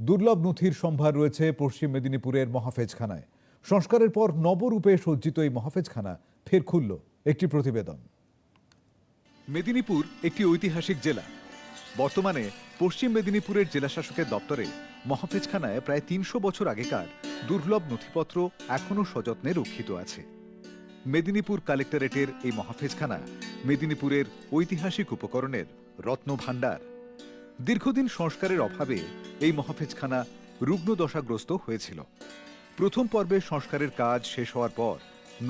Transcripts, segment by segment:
দুর্লভ নথির সম্ভার রয়েছে পশ্চিম মেদিনীপুরের মহাফেজখানায়। সংস্কারের পর নবরূপে সজ্জিত এই মহাফেজখানা ফের খুলল একটি প্রতিবেদন। মেদিনীপুর একটি ঐতিহাসিক জেলা। বর্তমানে পশ্চিম মেদিনীপুরের জেলাশাসকের দপ্তরে মহাফেজখানায় প্রায় তিনশো বছর আগেকার দুর্লভ নথিপত্র এখনও সযত্নে রক্ষিত আছে। মেদিনীপুর কালেক্টরেটের এই মহাফেজখানা মেদিনীপুরের ঐতিহাসিক উপকরণের রত্নভাণ্ডার। দীর্ঘদিন সংস্কারের অভাবে এই মহাফেজখানা রুগ্নদশাগ্রস্ত হয়েছিল। প্রথম পর্বে সংস্কারের কাজ শেষ হওয়ার পর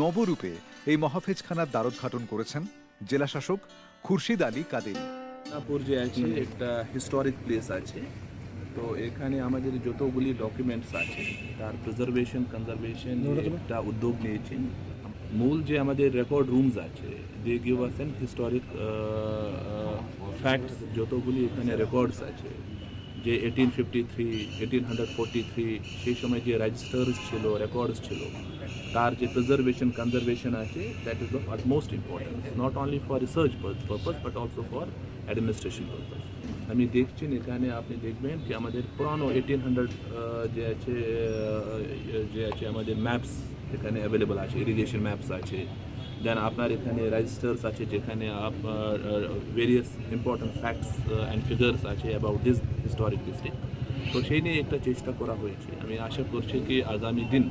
নবরূপে এই মহাফেজখানার দ্বারোদ্ঘাটন করেছেন জেলাশাসক খুরশিদ আলী কাদেরি। মিদনাপুর যে আছে একটা হিস্টোরিক প্লেস আছে তো এখানে আমাদের যতগুলি ডকুমেন্টস আছে তার প্রিজার্ভেশন কনজারভেশন একটা উদ্যোগ নিয়েছি। মূল যে আমাদের রেকর্ড রুমস আছে they give us an historic facts যতগুলি এখানে রেকর্ডস আছে যে eighteen fifty three eighteen hundred forty three সেই সময় যে রেজিস্টার্স ছিল রেকর্ডস ছিল, তার যে প্রিজার্ভেশন কনজারভেশন আছে that is of utmost importance not only for research purpose but also for administration purpose আমি দেখছি এখানে আপনি দেখবেন যে আমাদের পুরানো এইটিন হান্ড্রেড যে আছে যে আছে আমাদের ম্যাপস এখানে অ্যাভেলেবল আছে ইরিগেশন ম্যাপস আছে দেন আপনার এখানে রেজিস্টার্স আছে যেখানে আপনার various important facts and figures আছে অ্যাবাউট দিস হিস্টোরিক ডিস্ট্রিক্ট তো সেই নিয়ে একটা চেষ্টা করা হয়েছে। আমি আশা করছি কি আগামী দিন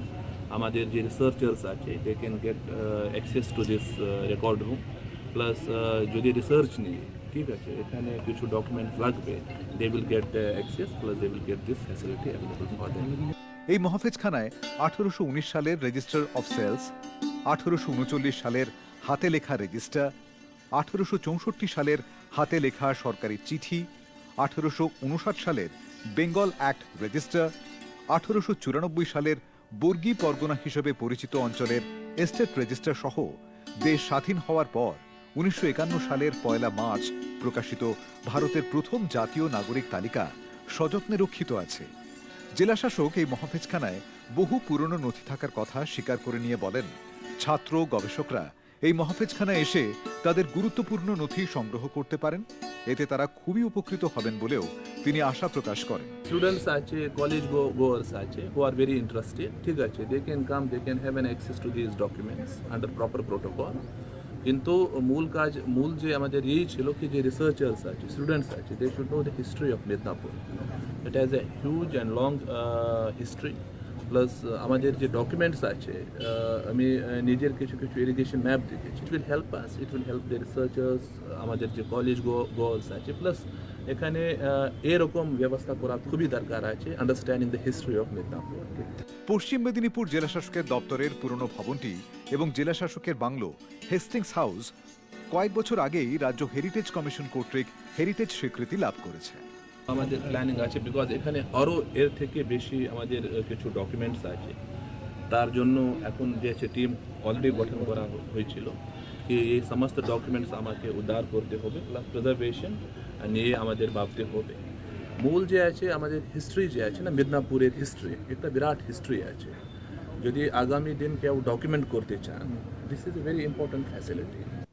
আমাদের যে রিসার্চার্স আছে they can get access to this record room plus যদি রিসার্চ নিয়ে ঠিক আছে, এখানে কিছু ডকুমেন্ট লাগবে they will get access plus they will get this facility available for them এই মহাফেজখানায় আঠারোশো সালের রেজিস্টার অফ সেলস আঠারোশো সালের হাতে লেখা রেজিস্টার, আঠারোশো সালের হাতে লেখা সরকারি চিঠি, আঠারোশো সালের বেঙ্গল অ্যাক্ট রেজিস্টার, আঠারোশো সালের বর্গী পরগনা হিসেবে পরিচিত অঞ্চলের এস্টেট রেজিস্টার সহ দেশ স্বাধীন হওয়ার পর উনিশশো একান্ন সালের পয়লা মার্চ প্রকাশিত ভারতের প্রথম জাতীয় নাগরিক তালিকা সযত্নে রক্ষিত আছে। জেলাশাসক এই মহাফেজখানায় বহু পুরনো নথি থাকার কথা স্বীকার করে নিয়ে বলেন ছাত্র গবেষকরা এই মহাফেজখানায় এসে তাদের গুরুত্বপূর্ণ নথি সংগ্রহ করতে পারেন। এতে তারা খুবই উপকৃত হবেন বলেও তিনি আশা প্রকাশ করেন। স্টুডেন্টস আছে কলেজ গোয়ার্স আছে হু আর ভেরি ইন্টারেস্টেড ঠিক আছে they can come they can have an access to this documents under proper protocol কিন্তু মূল কাজ, মূল যে আমাদের এই ছিল কি যে রিসার্চার্স আছে স্টুডেন্টস আছে they should know the history of Midnapore it has a huge and long history plus আমাদের যে ডকুমেন্টস আছে আমি নিজের কিছু কিছু ইরিগেশন ম্যাপ দেখেছি। It will help us it will help the researchers আমাদের যে কলেজ গো গোয়ার্স আছে। প্লাস এখানে এরকম ব্যবস্থা করা খুবই দরকার আছে understanding the history of Midnapore পশ্চিম মেদিনীপুর জেলাশাসকের দপ্তরের পুরনো ভবনটি এবং জেলাশাসকের বাংলো হেস্টিংস হাউস কয়েক বছর আগেই রাজ্য হেরিটেজ কমিশন কর্তৃক হেরিটেজ স্বীকৃতি লাভ করেছে। আমাদের প্ল্যানিং আছে বিকজ এখানে আরও এর থেকে বেশি আমাদের কিছু ডকুমেন্টস আছে। তার জন্য এখন যে আছে টিম অলরেডি গঠন করা হয়েছিল। কি এই সমস্ত ডকুমেন্টস আমাকে উদ্ধার করতে হবে প্লাস প্রিজার্ভেশন নিয়ে আমাদের ভাবতে হবে। মূল যে আছে, আমাদের হিস্ট্রি যে আছে না, মিদনাপুরের হিস্ট্রি একটা বিরাট হিস্ট্রি আছে। যদি আগামী দিন কেউ ডকুমেন্ট করতে চান this is a very important facility